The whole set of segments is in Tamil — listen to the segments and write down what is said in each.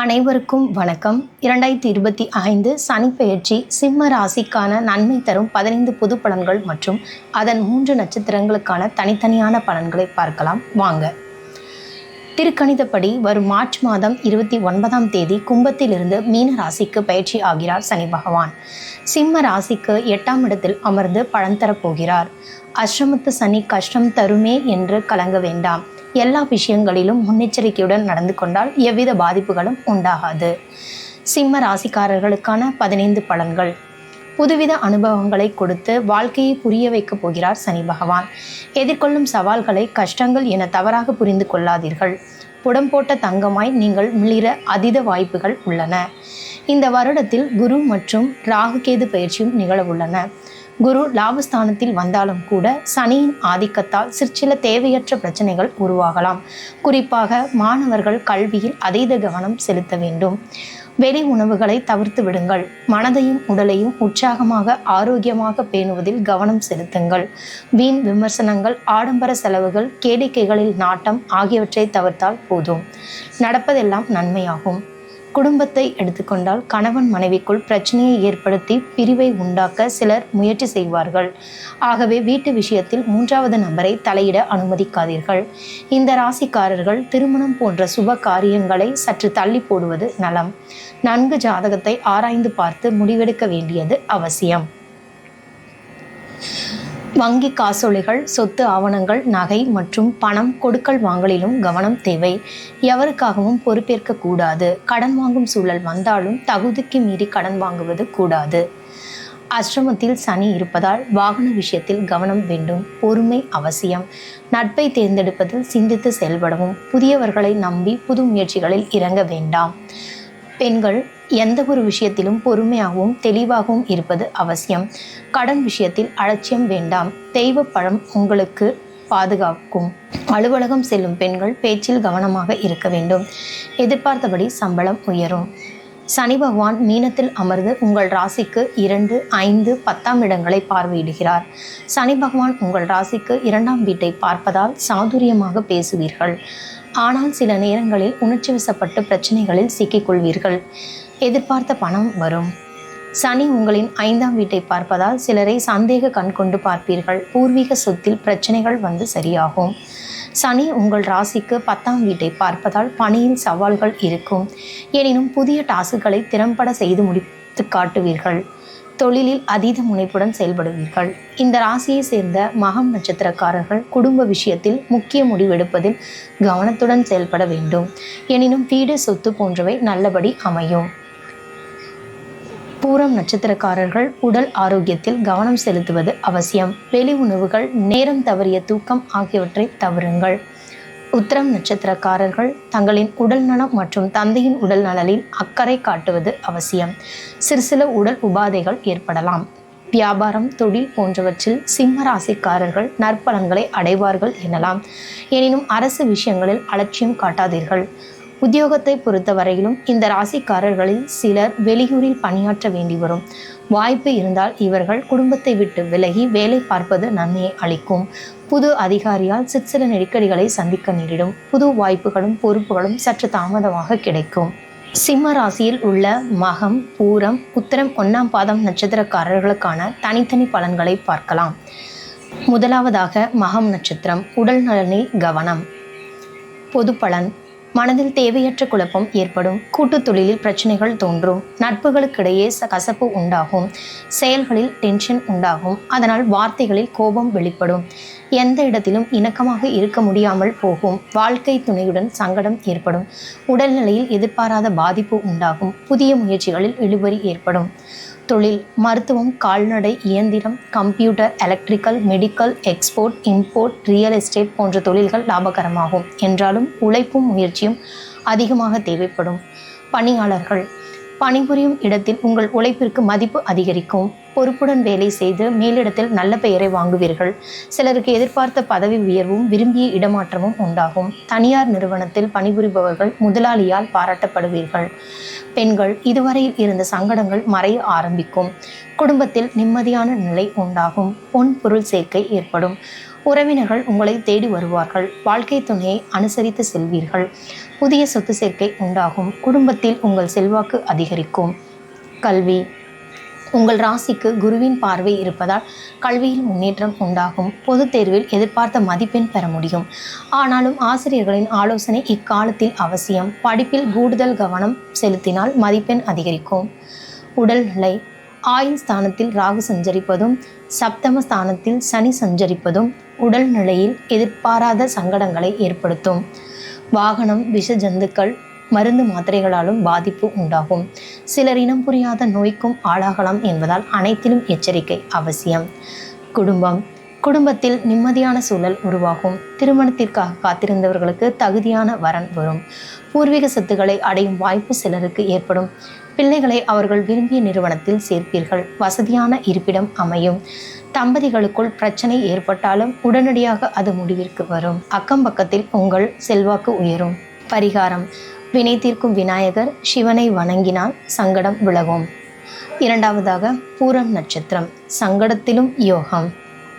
அனைவருக்கும் வணக்கம். இரண்டாயிரத்தி இருபத்தி ஐந்து சனிப்பெயர்ச்சி சிம்ம ராசிக்கான நன்மை தரும் பதினைந்து பொது பலன்கள் மற்றும் அதன் மூன்று நட்சத்திரங்களுக்கான தனித்தனியான பலன்களை பார்க்கலாம். வாங்க. திருக்கணிதப்படி வரும் மார்ச் மாதம் இருபத்தி ஒன்பதாம் தேதி கும்பத்திலிருந்து மீன ராசிக்கு பயிற்சி ஆகிறார் சனி பகவான். சிம்ம ராசிக்கு எட்டாம் இடத்தில் அமர்ந்து பலன் தரப்போகிறார். அஷ்ரமத்து சனி கஷ்டம் தருமே என்று கலங்க வேண்டாம். எல்லா விஷயங்களிலும் முன்னெச்சரிக்கையுடன் நடந்து கொண்டால் எவ்வித பாதிப்புகளும் உண்டாகாது. சிம்ம ராசிக்காரர்களுக்கான பதினைந்து பலன்கள். புதுவித அனுபவங்களை கொடுத்து வாழ்க்கையை புரிய வைக்கப் போகிறார் சனி பகவான். எதிர்கொள்ளும் சவால்களை கஷ்டங்கள் என தவறாக புரிந்து கொள்ளாதீர்கள். புடம் போட்ட தங்கமாய் நீங்கள் மிளிர அதீத வாய்ப்புகள் உள்ளன. இந்த வருடத்தில் குரு மற்றும் ராகுகேது பயிற்சியும் நிகழவுள்ளன குரு லாபஸ்தானத்தில் வந்தாலும் கூட சனியின் ஆதிக்கத்தால் சிற்சில தேவையற்ற பிரச்சனைகள் உருவாகலாம். குறிப்பாக மாணவர்கள் கல்வியில் அதீத கவனம் செலுத்த வேண்டும். வெளி உணவுகளை தவிர்த்து விடுங்கள். மனதையும் உடலையும் உற்சாகமாக ஆரோக்கியமாக பேணுவதில் கவனம் செலுத்துங்கள். வீண் விமர்சனங்கள் ஆடம்பர செலவுகள் கேளிக்கைகளில் நாட்டம் ஆகியவற்றை தவிர்த்தால் போதும். நடப்பதெல்லாம் நன்மையாகும். குடும்பத்தை எடுத்துக்கொண்டால் கணவன் மனைவிக்குள் பிரச்சனையை ஏற்படுத்தி பிரிவை உண்டாக்க சிலர் முயற்சி செய்வார்கள். ஆகவே வீட்டு விஷயத்தில் மூன்றாவது நபரை தலையிட அனுமதிக்காதீர்கள். இந்த ராசிக்காரர்கள் திருமணம் போன்ற சுப காரியங்களை சற்று தள்ளி போடுவது நலம். நன்கு ஜாதகத்தை ஆராய்ந்து பார்த்து முடிவெடுக்க வேண்டியது அவசியம். வங்கி காசோலைகள் சொத்து ஆவணங்கள் நகை மற்றும் பணம் கொடுக்கல் வாங்கலிலும் கவனம் தேவை. எவருக்காகவும் பொறுப்பேற்க கூடாது. கடன் வாங்கும் சூழல் வந்தாலும் தகுதிக்கு மீறி கடன் வாங்குவது கூடாது. அஷ்ரமத்தில் சனி இருப்பதால் வாகன விஷயத்தில் கவனம் வேண்டும். பொறுமை அவசியம். நட்பை தேர்ந்தெடுப்பதில் சிந்தித்து செயல்படவும். புதியவர்களை நம்பி புது முயற்சிகளில் இறங்க வேண்டாம். பெண்கள் எந்த ஒரு விஷயத்திலும் பொறுமையாகவும் தெளிவாகவும் இருப்பது அவசியம். கடன் விஷயத்தில் அலட்சியம் வேண்டாம். தெய்வ பழம் உங்களுக்கு பாதுகாக்கும். அலுவலகம் செல்லும் பெண்கள் பேச்சில் கவனமாக இருக்க வேண்டும். எதிர்பார்த்தபடி சம்பளம் உயரும். சனி பகவான் மீனத்தில் அமர்ந்து உங்கள் ராசிக்கு இரண்டு ஐந்து பத்தாம் இடங்களை பார்வையிடுகிறார். சனி பகவான் உங்கள் ராசிக்கு இரண்டாம் வீட்டை பார்ப்பதால் சாதுரியமாக பேசுவீர்கள். ஆனால் சில நேரங்களில் உணர்ச்சி வசப்பட்டு பிரச்சனைகளில் சிக்கிக்கொள்வீர்கள் எதிர்பார்த்த பணம் வரும். சனி உங்களின் ஐந்தாம் வீட்டை பார்ப்பதால் சிலரை சந்தேக கண் கொண்டு பார்ப்பீர்கள். பூர்வீக சொத்தில் பிரச்சனைகள் வந்து சரியாகும். சனி உங்கள் ராசிக்கு பத்தாம் வீட்டை பார்ப்பதால் பணியில் சவால்கள் இருக்கும். எனினும் புதிய டாஸ்க்குகளை திறம்பட செய்து முடித்து காட்டுவீர்கள். தொழிலில் அதீத முனைப்புடன் செயல்படுவீர்கள். இந்த ராசியை சேர்ந்த மகம் நட்சத்திரக்காரர்கள் குடும்ப விஷயத்தில் முக்கிய முடிவெடுப்பதில் கவனத்துடன் செயல்பட வேண்டும். எனினும் வீடு சொத்து போன்றவை நல்லபடி அமையும். பூரம் நட்சத்திரக்காரர்கள் உடல் ஆரோக்கியத்தில் கவனம் செலுத்துவது அவசியம். வெளி உணவுகள் நேரம் தவறிய தூக்கம் ஆகியவற்றை தவறுங்கள். உத்திரம் நட்சத்திரக்காரர்கள் தங்களின் உடல் நலம் மற்றும் தந்தையின் உடல் நலனில் அக்கறை காட்டுவது அவசியம். சிறு சில உடல் உபாதைகள் ஏற்படலாம். வியாபாரம் தொழில் போன்றவற்றில் சிம்ம ராசிக்காரர்கள் நற்பலன்களை அடைவார்கள் எனலாம். எனினும் அரசு விஷயங்களில் அலட்சியம் காட்டாதீர்கள். உத்தியோகத்தை பொறுத்தவரையிலும் இந்த ராசிக்காரர்களில் சிலர் வெளியூரில் பணியாற்ற வேண்டி வரும். வாய்ப்பு இருந்தால் இவர்கள் குடும்பத்தை விட்டு விலகி வேலை பார்ப்பது நன்மையை அளிக்கும். புது அதிகாரியால் சிற்சில நெருக்கடிகளை சந்திக்க நேரிடும். புது வாய்ப்புகளும் பொறுப்புகளும் சற்று தாமதமாக கிடைக்கும். சிம்ம ராசியில் உள்ள மகம் பூரம் உத்தரம் ஒன்னாம் பாதம் நட்சத்திரக்காரர்களுக்கான தனித்தனி பலன்களை பார்க்கலாம். முதலாவதாக மகம் நட்சத்திரம் உடல் நலனில் கவனம். பொது பலன் மனதில் தேவையற்ற குழப்பம் ஏற்படும். கூட்டு தொழிலில் பிரச்சனைகள் தோன்றும். நட்புகளுக்கிடையே கசப்பு உண்டாகும். செயல்களில் டென்ஷன் உண்டாகும். அதனால் வார்த்தைகளில் கோபம் வெளிப்படும். எந்த இடத்திலும் இணக்கமாக இருக்க முடியாமல் போகும். வாழ்க்கை துணையுடன் சங்கடம் ஏற்படும். உடல்நிலையில் எதிர்பாராத பாதிப்பு உண்டாகும். புதிய முயற்சிகளில் இழுபறி ஏற்படும். தொழில் மருத்துவம் கால்நடை இயந்திரம் computer electrical medical export import real estate போன்ற தொழில்கள் லாபகரமாகும். என்றாலும் உழைப்பும் முயற்சியும் அதிகமாக தேவைப்படும். பணியாளர்கள் பணிபுரியும் இடத்தில் உங்கள் உழைப்பிற்கு மதிப்பு அதிகரிக்கும். பொறுப்புடன் வேலை செய்து மேலிடத்தில் நல்ல பெயரை வாங்குவீர்கள். சிலருக்கு எதிர்பார்த்த பதவி உயர்வும் விரும்பிய இடமாற்றமும் உண்டாகும். தனியார் நிறுவனத்தில் பணிபுரிபவர்கள் முதலாளியால் பாராட்டப்படுவீர்கள். பெண்கள் இதுவரையில் இருந்த சங்கடங்கள் மறைய ஆரம்பிக்கும். குடும்பத்தில் நிம்மதியான நிலை உண்டாகும். பொன் பொருள் சேர்க்கை ஏற்படும். உறவினர்கள் உங்களை தேடி வருவார்கள். வாழ்க்கை துணையை அனுசரித்து செல்வீர்கள். புதிய சொத்து சேர்க்கை உண்டாகும். குடும்பத்தில் உங்கள் செல்வாக்கு அதிகரிக்கும். கல்வி. உங்கள் ராசிக்கு குருவின் பார்வை இருப்பதால் கல்வியில் முன்னேற்றம் உண்டாகும். பொதுத் தேர்வில் எதிர்பார்த்த மதிப்பெண் பெற முடியும். ஆனாலும் ஆசிரியர்களின் ஆலோசனை இக்காலத்தில் அவசியம். படிப்பில் கூடுதல் கவனம் செலுத்தினால் மதிப்பெண் அதிகரிக்கும். உடல்நிலை ஆயுள் ஸ்தானத்தில் ராகு சஞ்சரிப்பதும் சப்தம ஸ்தானத்தில் சனி சஞ்சரிப்பதும் உடல்நிலையில் எதிர்பாராத சங்கடங்களை ஏற்படுத்தும். வாகனம் விஷ ஜந்துக்கள் மருந்து மாத்திரைகளாலும் பாதிப்பு உண்டாகும். சிலர் இனம் புரியாத நோய்க்கும் ஆளாகலாம் என்பதால் அனைத்திலும் எச்சரிக்கை அவசியம். குடும்பம். குடும்பத்தில் நிம்மதியான சூழல் உருவாகும். திருமணத்திற்காக காத்திருந்தவர்களுக்கு தகுதியான வரன் வரும். பூர்வீக சொத்துக்களை அடையும் வாய்ப்பு சிலருக்கு ஏற்படும். பிள்ளைகளை அவர்கள் விரும்பிய நிறுவனத்தில் சேர்ப்பீர்கள். வசதியான இருப்பிடம் அமையும். தம்பதிகளுக்குள் பிரச்சனை ஏற்பட்டாலும் உடனடியாக அது முடிவிற்கு வரும். அக்கம் பக்கத்தில் உங்கள் செல்வாக்கு உயரும். பரிகாரம். வினை தீர்க்கும் விநாயகர் சிவனை வணங்கினால் சங்கடம் விலகும். இரண்டாவதாக பூரம் நட்சத்திரம். சங்கடத்திலும் யோகம்.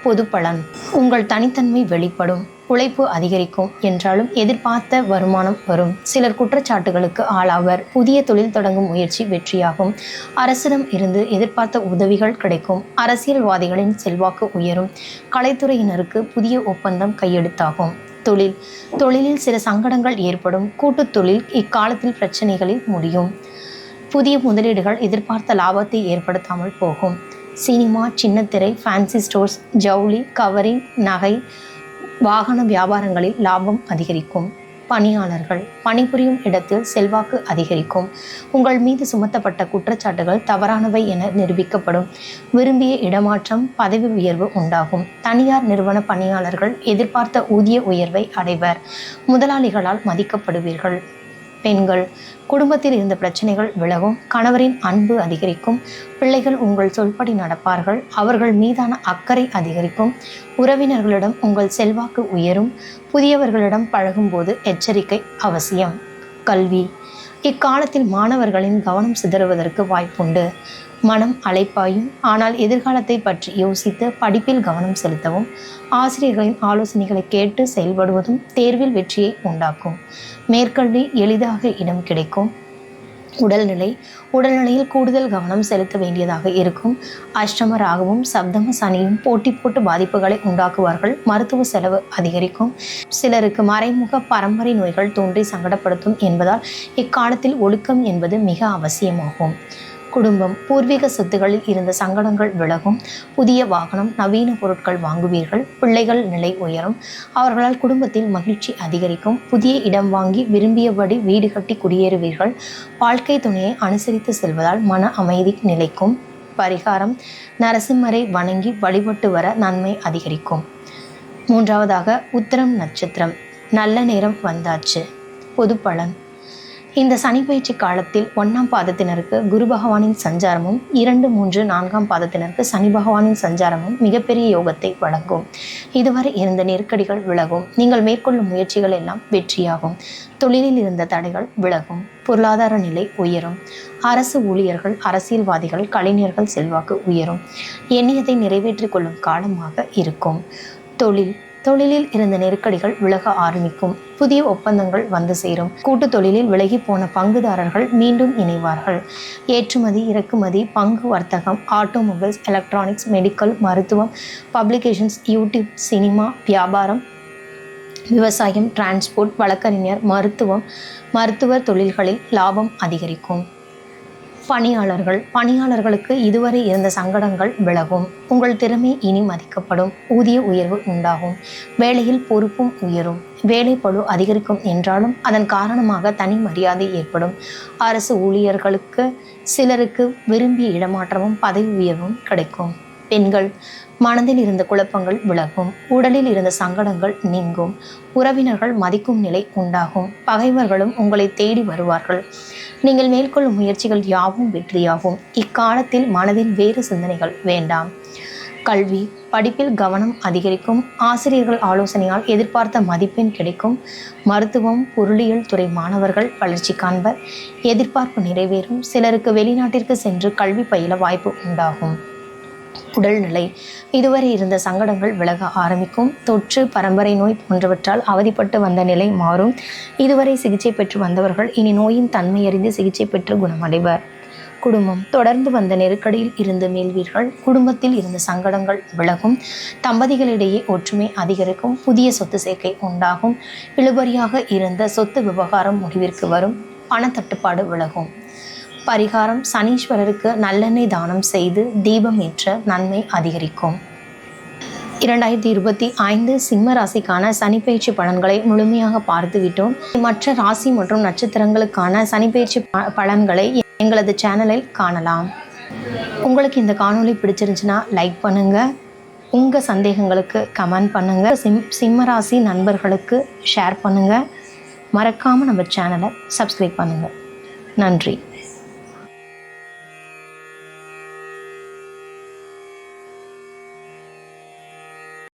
பொது பலன் உங்கள் தனித்தன்மை வெளிப்படும். உழைப்பு அதிகரிக்கும் என்றாலும் எதிர்பார்த்த வருமானம் வரும். சிலர் குற்றச்சாட்டுகளுக்கு ஆளாவர். புதிய தொழில் தொடங்கும் முயற்சி வெற்றியாகும். அரசிடம் இருந்து எதிர்பார்த்த உதவிகள் கிடைக்கும். அரசியல்வாதிகளின் செல்வாக்கு உயரும். கலைத்துறையினருக்கு புதிய ஒப்பந்தம் கையெழுத்தாகும். தொழில். தொழிலில் சில சங்கடங்கள் ஏற்படும். கூட்டுத் தொழில் இக்காலத்தில் பிரச்சனைகளில் முடியும். புதிய முதலீடுகள் எதிர்பார்த்த லாபத்தை ஏற்படுத்தாமல் போகும். சினிமா சின்னத்திரை ஃபேன்சி ஸ்டோர்ஸ் ஜவுளி கவரிங் நகை வாகன வியாபாரங்களில் லாபம் அதிகரிக்கும். பணியாளர்கள் பணிபுரியும் இடத்தில் செல்வாக்கு அதிகரிக்கும். உங்கள் மீது சுமத்தப்பட்ட குற்றச்சாட்டுகள் தவறானவை என நிரூபிக்கப்படும். விரும்பிய இடமாற்றம் பதவி உயர்வு உண்டாகும். தனியார் நிறுவன பணியாளர்கள் எதிர்பார்த்த ஊதிய உயர்வை அடைவர். முதலாளிகளால் மதிக்கப்படுவீர்கள். பெண்கள். குடும்பத்தில் இருந்த பிரச்சனைகள் விலகும். கணவரின் அன்பு அதிகரிக்கும். பிள்ளைகள் உங்கள் சொல்படி நடப்பார்கள். அவர்கள் மீதான அக்கறை அதிகரிக்கும். உறவினர்களிடம் உங்கள் செல்வாக்கு உயரும். புதியவர்களிடம் பழகும்போது எச்சரிக்கை அவசியம். கல்வி. இக்காலத்தில் மாணவர்களின் கவனம் சிதறுவதற்கு வாய்ப்புண்டு. மனம் அலைப்பாயும் ஆனால் எதிர்காலத்தை பற்றி யோசித்து படிப்பில் கவனம் செலுத்தவும் ஆசிரியர்களின் ஆலோசனைகளை கேட்டு செயல்படுவதும் தேர்வில் வெற்றியை உண்டாக்கும். மேற்கல்வி எளிதாக இடம் கிடைக்கும். உடல்நிலை உடல்நிலையில் கூடுதல் கவனம் செலுத்த வேண்டியதாக இருக்கும். அஷ்டம ராகவும் சப்தம சனியும் போட்டி போட்டு பாதிப்புகளை உண்டாக்குவார்கள். மருத்துவ செலவு அதிகரிக்கும். சிலருக்கு மறைமுக பரம்பரை நோய்கள் தோன்றி சங்கடப்படுத்தும் என்பதால் இக்காலத்தில் ஒழுக்கம் என்பது மிக அவசியமாகும். குடும்பம் பூர்வீக சொத்துகளில் இருந்த சங்கடங்கள் விலகும். புதிய வாகனம் நவீன பொருட்கள் வாங்குவீர்கள். பிள்ளைகள் நிலை உயரும். அவர்களால் குடும்பத்தில் மகிழ்ச்சி அதிகரிக்கும். புதிய இடம் வாங்கி விரும்பியபடி வீடு கட்டி குடியேறுவீர்கள். வாழ்க்கை துணையை அனுசரித்து செல்வதால் மன அமைதி நிலைக்கும். பரிகாரம் நரசிம்மரை வணங்கி வழிபட்டு வர நன்மை அதிகரிக்கும். மூன்றாவதாக உத்தரம் நட்சத்திரம். நல்ல நேரம் வந்தாச்சு. பொது பலன் இந்த சனி பயிற்சி காலத்தில் ஒன்றாம் பாதத்தினருக்கு குரு பகவானின் சஞ்சாரமும் இரண்டு மூன்று நான்காம் பாதத்தினருக்கு சனி பகவானின் சஞ்சாரமும் மிகப்பெரிய யோகத்தை வழங்கும். இதுவரை இருந்த நெருக்கடிகள் விலகும். நீங்கள் மேற்கொள்ளும் முயற்சிகள் எல்லாம் வெற்றியாகும். தொழிலில் இருந்த தடைகள் விலகும். பொருளாதார நிலை உயரும். அரசு ஊழியர்கள் அரசியல்வாதிகள் கலைஞர்கள் செல்வாக்கு உயரும். எண்ணியதை நிறைவேற்றிக் கொள்ளும் காலமாக இருக்கும். தொழில் தொழிலில் இருந்த நெருக்கடிகள் விலக ஆரம்பிக்கும். புதிய ஒப்பந்தங்கள் வந்து சேரும். கூட்டு தொழிலில் விலகி போன பங்குதாரர்கள் மீண்டும் இணைவார்கள். ஏற்றுமதி இறக்குமதி பங்கு வர்த்தகம் ஆட்டோமொபைல்ஸ் எலக்ட்ரானிக்ஸ் மெடிக்கல் மருத்துவம் பப்ளிகேஷன்ஸ் யூடியூப் சினிமா வியாபாரம் விவசாயம் டிரான்ஸ்போர்ட் வழக்கறிஞர் மருத்துவம் மருத்துவர் தொழில்களில் லாபம் அதிகரிக்கும். பணியாளர்கள் பணியாளர்களுக்கு இதுவரை இருந்த சங்கடங்கள் விலகும். உங்கள் திறமை இனி மதிக்கப்படும். ஊதிய உயர்வு உண்டாகும். வேலையில் பொறுப்பும் உயரும். வேலைப்பழு அதிகரிக்கும் என்றாலும் அதன் காரணமாக தனி மரியாதை ஏற்படும். அரசு ஊழியர்களுக்கு சிலருக்கு விரும்பிய இடமாற்றமும் பதவி உயர்வும் கிடைக்கும். பெண்கள் மனதில் இருந்த குழப்பங்கள் விலகும். உடலில் இருந்த சங்கடங்கள் நீங்கும். உறவினர்கள் மதிக்கும் நிலை உண்டாகும். பகைவர்களும் உங்களை தேடி வருவார்கள். நீங்கள் மேற்கொள்ளும் முயற்சிகள் யாவும் வெற்றியாகும். இக்காலத்தில் மனதில் வேறு சிந்தனைகள் வேண்டாம். கல்வி படிப்பில் கவனம் அதிகரிக்கும். ஆசிரியர்கள் ஆலோசனையால் எதிர்பார்த்த மதிப்பெண் கிடைக்கும். மருத்துவம் பொருளியல் துறை மாணவர்கள் வளர்ச்சி காண்பர். எதிர்பார்ப்பு நிறைவேறும். சிலருக்கு வெளிநாட்டிற்கு சென்று கல்வி பயில வாய்ப்பு உண்டாகும். உடல்நிலை. இதுவரை இருந்த சங்கடங்கள் விலக ஆரம்பிக்கும். தொற்று பரம்பரை நோய் போன்றவற்றால் அவதிப்பட்டு வந்த நிலை மாறும். இதுவரை சிகிச்சை பெற்று வந்தவர்கள் இனி நோயின் தன்மை அறிந்து சிகிச்சை பெற்று குணமடைவர். குடும்பம். தொடர்ந்து வந்த நெருக்கடியில் இருந்து மீள்வீர்கள். குடும்பத்தில் இருந்த சங்கடங்கள் விலகும். தம்பதிகளிடையே ஒற்றுமை அதிகரிக்கும். புதிய சொத்து சேர்க்கை உண்டாகும். இழுபறியாக இருந்த சொத்து விவகாரம் முடிவிற்கு வரும். பணத்தட்டுப்பாடு விலகும். பரிகாரம் சனீஸ்வரருக்கு நல்லெண்ணெய் தானம் செய்து தீபம் ஏற்ற நன்மை அதிகரிக்கும். இரண்டாயிரத்தி இருபத்தி ஐந்து சிம்ம ராசிக்கான சனிப்பயிற்சி பலன்களை முழுமையாக பார்த்துவிட்டோம் மற்ற ராசி மற்றும் நட்சத்திரங்களுக்கான சனிப்பயிற்சி ப- பலன்களை எங்களது சேனலில் காணலாம். உங்களுக்கு இந்த காணொளி பிடிச்சிருந்துச்சுன்னா லைக் பண்ணுங்க. உங்க சந்தேகங்களுக்கு கமெண்ட் பண்ணுங்க. சிம் சிம்ம ராசி நண்பர்களுக்கு ஷேர் பண்ணுங்க. மறக்காம நம்ம சேனலை சப்ஸ்கிரைப் பண்ணுங்க. நன்றி.